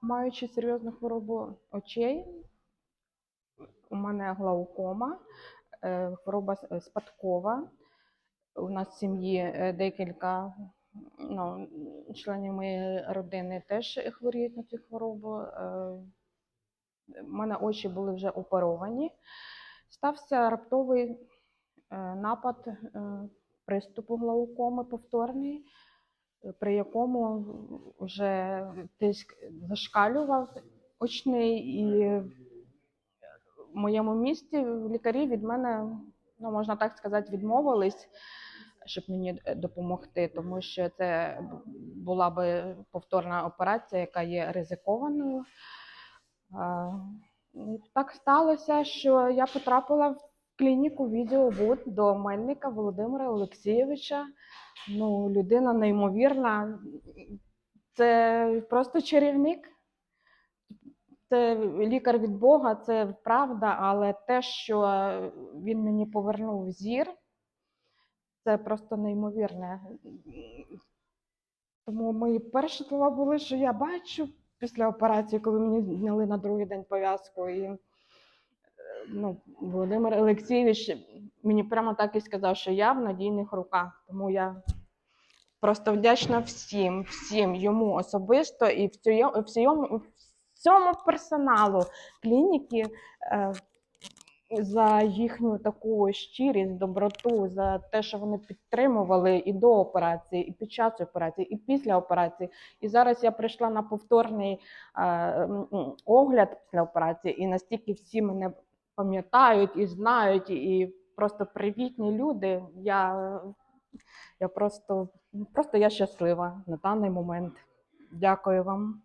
маючи серйозну хворобу очей, у мене глаукома, е, хвороба спадкова. У нас в сім'ї е, декілька ну, членів моєї родини теж хворіють на цю хворобу. Е, У мене очі були вже оперовані. Стався раптовий е, напад е, приступу глаукоми повторний, е, при якому вже тиск зашкалював очний, і в моєму місті лікарі від мене, ну можна так сказати, відмовились, щоб мені допомогти, тому що це була би повторна операція, яка є ризикованою. Так сталося, що я потрапила в клініку відеобуд до Мельника Володимира Олексійовича. Ну, людина неймовірна. Це просто чарівник. Це лікар від Бога, це правда, але те, що він мені повернув зір, це просто неймовірне. Тому мої перші слова були, що я бачу після операції, коли мені зняли на другий день пов'язку. І ну, Володимир Олексійович мені прямо так і сказав, що я в надійних руках. Тому я просто вдячна всім, всім йому особисто і всьому, всьому, персоналу клініки. е, за їхню таку щирість, доброту, за те, що вони підтримували і до операції, і під час операції, і після операції. І зараз я прийшла на повторний е, огляд після операції, і настільки всі мене пам'ятають і знають, і просто привітні люди. Я, я просто, просто я щаслива на даний момент. Дякую вам.